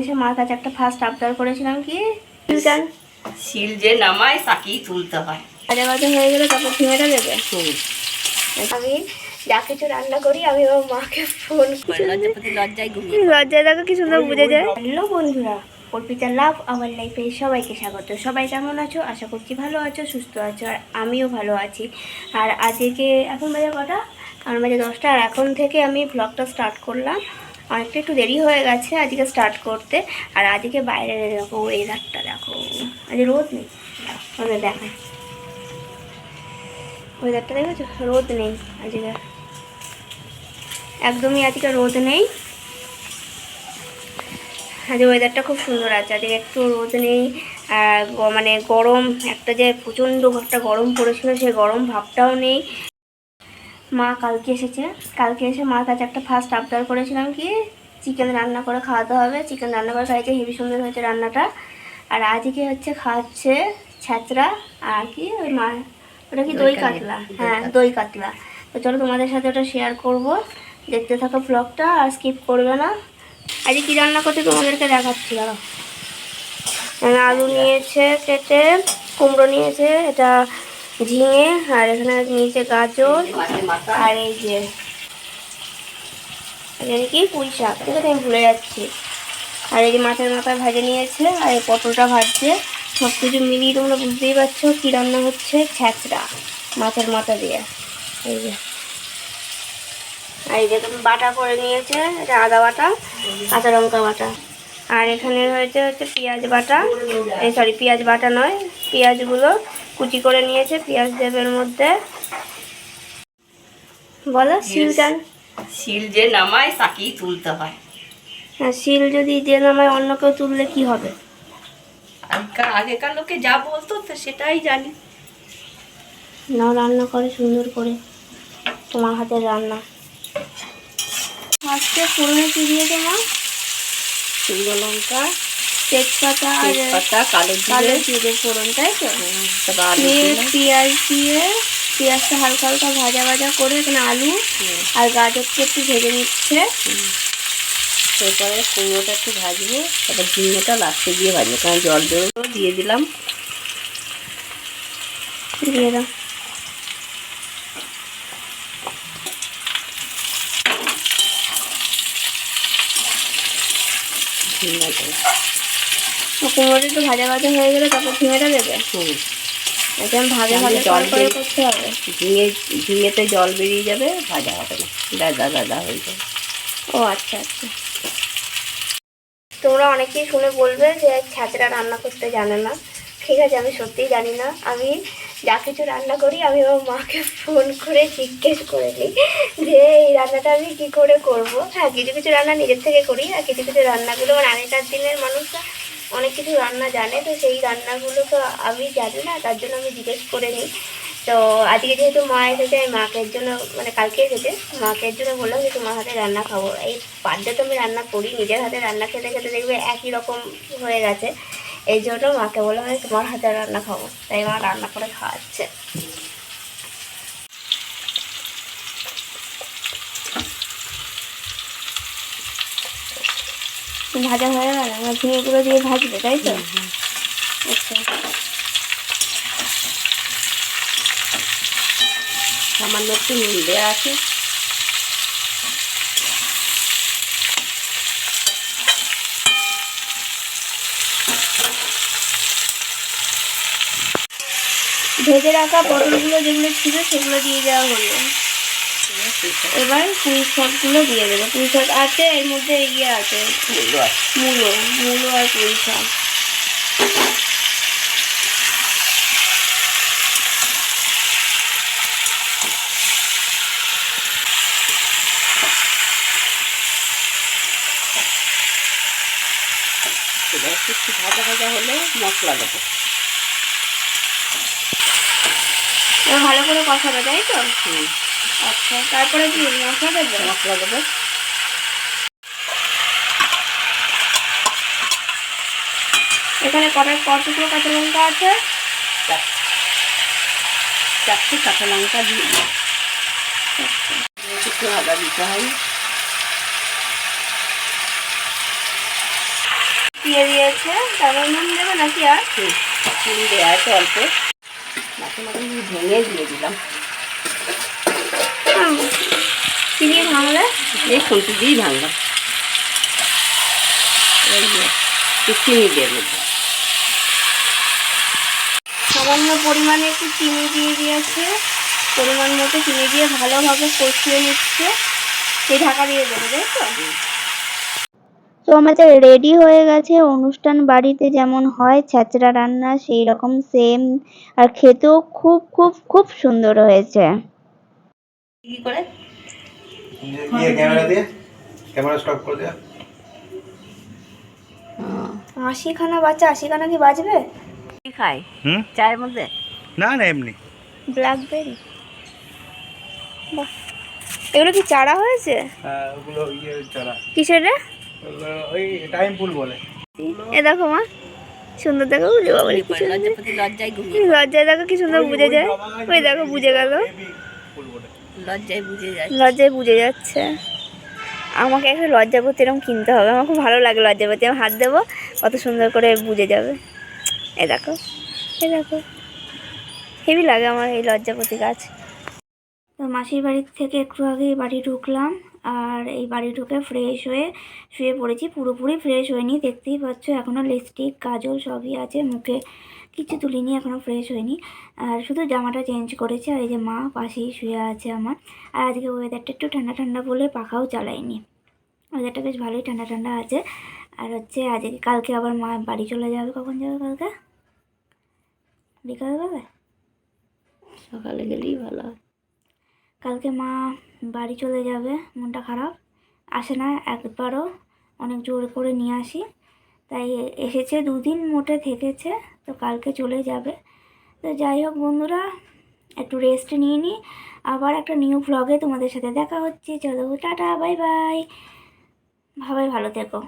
এসে মার কাছে একটা ফার্স্ট আবদার করেছিলাম কি? শিল যে নামায় তাকেই তুলতে হয়। বাজে হয়ে গেলে তারপর দেবে? আমি যা কিছু রান্না করি আমি আমার মাকে ফোন লজ্জায় দেখো কি সুন্দর বুঝে যায়। হ্যালো বন্ধুরা অর্পিতা লাভ আমার লাইফে সবাইকে স্বাগত। সবাই কেমন আছো? আশা করছি ভালো আছো সুস্থ আছো আর আমিও ভালো আছি। আর আজকে এখন বাজে কটা? আমার বাজে দশটা আর এখন থেকে আমি ব্লগটা স্টার্ট করলাম। অনেকটা একটু দেরি হয়ে গেছে আজকে স্টার্ট করতে। আর আজকে বাইরে দেখো ওয়েদারটা দেখো। আজ রোদ নেই। আমি দেখাই। ওয়েদারটা দেখেছ? রোদ নেই আজকে। একদমই আজকে রোদ নেই। আজ ওয়েদারটা খুব সুন্দর আছে। আজকে একটু রোদ নেই। মানে গরম, একটা যে প্রচণ্ড একটা গরম পড়েছিল সেই গরম ভাবটাও নেই। মা কালকে এসেছে। কালকে এসে মার কাছে একটা ফার্স্ট আবদার করেছিলাম কি চিকেন রান্না করে খাওয়াতে হবে। চিকেন রান্না করে খাইছে হেভি সুন্দর হয়েছে রান্নাটা। আর আজকে হচ্ছে খাওয়াচ্ছে ছ্যাঁচড়া আর কি ওই মা ওটা কি দই কাতলা, হ্যাঁ দই কাতলা। তো চলো তোমাদের সাথে ওটা শেয়ার করব। দেখতে থাকো ব্লগটা আর স্কিপ করবে না। আজকে কি রান্না করতে তোমাদেরকে দেখাচ্ছি দাঁড়াও। আলু নিয়েছে কেটে কুমড়ো নিয়েছে এটা ঝিঙে, আর এখানে নিয়েছে গাজর, আর এই যে এখানে কি? পুঁই শাক। আছে, আমি ভুলে যাচ্ছি। আর এই যে মাছের মাথা ভাজে নিয়েছে, আর এই পটলটা ভাজছে। সব কিছু মিলিয়ে তোমরা বুঝতেই পারছ কী রান্না হচ্ছে ছ্যাঁচড়া মাছের মাথা দিয়ে। এই যে। আর এই যে বাটা করে নিয়েছে, এটা আদা বাটা, কাঁচা লঙ্কা বাটা। আর এখানে হয়েছে হচ্ছে পেঁয়াজ বাটা। এই সরি, পেঁয়াজ বাটা নয় পেঁয়াজগুলো কুচি করে নিয়েছে পেঁয়াজ দেবের মধ্যে। বলো শিলটা শিল যে নামায় তাকেই তুলতে হয়। হ্যাঁ শিল যদি যে নামায় অন্য কেউ তুললে কি হবে? আগেকার আগেকার লোকে যা বলতো তো সেটাই জানি। না রান্না করে সুন্দর করে। তোমার হাতের রান্না। আজকে ফোড়নে কি দিয়েছে মা শুকনো লঙ্কা তেজপাতা আর তেজপাতা কালো কালো জিরে ফোড়ন তাই তো? পেঁয়াজ দিয়ে পেঁয়াজটা হালকা হালকা ভাজা ভাজা করে এখানে আলু আর গাজরকে একটু ভেজে নিচ্ছে। এরপরে কুমড়োটা একটু ভাজবো তারপর ঝিঙেটা লাস্টে দিয়ে ভাজবো কারণ জল জল দিয়ে দিলাম। দিয়ে ঝিঙে কুমড়োটা একটু ভাজা ভাজা হয়ে গেলে তারপর ঝিঙেটা দেবে। একদম ভাগে তাহলে জল জল করে করতে হবে। ঝিঙে ঝিঙেতে জল বেরিয়ে যাবে ভাজা হবে না। দাদা দাদা হয়ে যাবে। ও আচ্ছা আচ্ছা। তোমরা অনেকেই শুনে বলবে যে ছাত্রা রান্না করতে জানে না। ঠিক আছে আমি সত্যিই জানি না। আমি যা কিছু রান্না করি আমি আমার মাকে ফোন করে জিজ্ঞেস করে নিই যে এই রান্নাটা আমি কী করে করব। হ্যাঁ কিছু কিছু রান্না নিজের থেকে করি আর কিছু কিছু রান্নাগুলো মানে আগেকার দিনের মানুষরা অনেক কিছু রান্না জানে, তো সেই রান্নাগুলো তো আমি জানি না, তার জন্য আমি জিজ্ঞেস করে নিই। তো আজকে যেহেতু মা এসেছে, আমি মাকে জন্য মানে কালকে এসেছে মাকে জন্য বললাম যে তোমার হাতে রান্না খাব। এই পাড্ডে তো আমি রান্না করি, নিজের হাতে রান্না খেতে খেতে দেখবে একই রকম হয়ে গেছে। এই জন্য মাকে বললাম তোমার হাতে রান্না খাব। তাই মা রান্না করে খাওয়াচ্ছে। ভাজা হয়ে গেল আমার ঝিঙেগুলো দিয়ে ভাজবে তাই তো? আচ্ছা। সামান্য একটু নুন দেওয়া আছে। ভেজে রাখা পটলগুলো যেগুলো ছিল সেগুলো দিয়ে দেওয়া হলো। এবার পুঁই শাকগুলো দিয়ে দেবো। পুঁই শাক আছে এর মধ্যে ইয়ে আছে। মূলো মূলো আর পুঁই শাক একটু ভাজা ভাজা হলে মশলা দেবো। ভালো করে কষাবে তাই তো? হুম, আচ্ছা তারপরে কি মশলা দেবে? মশলা দেবো। এখানে কটা কতগুলো কাঁচা লঙ্কা আছে? চার- চারটে কাঁচা লঙ্কা দিয়ে। একটু আদা দিতে হয়। দিয়ে দিয়েছে। তারপর নুন দেবে নাকি আর? চিনি দেওয়া আছে অল্প। মাঝে মাঝে ভেঙে দিয়ে দিলাম। কি দিয়ে ভাঙলে? এই খুন্তি দিয়েই ভাঙলাম। এই যে, একটু চিনি দিয়ে দেবো সামান্য পরিমাণে একটু চিনি দিয়ে দিয়েছে। পরিমাণ মতো চিনি দিয়ে ভালোভাবে কষিয়ে নিচ্ছে। এই ঢাকা দিয়ে দেবে তাই তো? তো আমাদের রেডি হয়ে গেছে। অনুষ্ঠান বাড়িতে যেমন হয় ছ্যাঁচড়া রান্না সেই রকম সেম আর খেতেও খুব খুব খুব সুন্দর হয়েছে। কি করে? ক্যামেরা দিয়ে ক্যামেরা স্টপ করে আশিখানা বাচ্চা আশিখানা কি বাজবে? কি খায়? হুম? চায়ের মধ্যে? না না এমনি। ব্ল্যাকবেরি বাহ। এগুলো কি চারা হয়েছে? হ্যাঁ, ওগুলো ইয়ে চারা। কিসের রে? ওই টাইম ফুল বলে। এ দেখো মা সুন্দর দেখো বলি বাবা লজ্জায় দেখো। কি সুন্দর বুঝে যায়। ওই দেখো বুঝে গেল। লজ্জায় বুঝে লজ্জায় বুঝে যাচ্ছে। আমাকে একটা লজ্জাপতি এরকম কিনতে হবে। আমার খুব ভালো লাগে লজ্জাপতি আমি হাত দেবো, কত সুন্দর করে বুঝে যাবে। এ দেখো এ দেখো। হেভি লাগে আমার এই লজ্জাপতি গাছ। তো মাসির বাড়ি থেকে একটু আগে বাড়ি ঢুকলাম। আর এই বাড়ি ঢুকে ফ্রেশ হয়ে শুয়ে পড়েছি। পুরোপুরি ফ্রেশ হয়নি। দেখতেই পাচ্ছ এখনও লিপস্টিক কাজল সবই আছে মুখে। কিছু তুলিনি এখনও ফ্রেশ হয়নি। আর শুধু জামাটা চেঞ্জ করেছে আর এই যে মা পাশেই শুয়ে আছে আমার। আর আজকে ওয়েদারটা একটু ঠান্ডা ঠান্ডা বলে পাখাও চালাইনি। ওয়েদারটা বেশ ভালোই ঠান্ডা ঠান্ডা আছে। আর হচ্ছে আজকে কালকে আবার মা বাড়ি চলে যাবে। কখন যাবে কালকে? বিকালবেলা সকালে গেলেই ভালো হয়। কালকে মা বাড়ি চলে যাবে মনটা খারাপ। আসে না একবারও অনেক জোর করে নিয়ে আসি। তাই এসেছে, দুদিন মোটে থেকেছে, তো কালকে চলে যাবে। তো যাই হোক বন্ধুরা, একটু রেস্ট নিয়ে নিই আবার একটা নিউ ভ্লগে তোমাদের সাথে দেখা হচ্ছে। চলো, টাটা বাই বাই ভাবাই ভালো থেকো।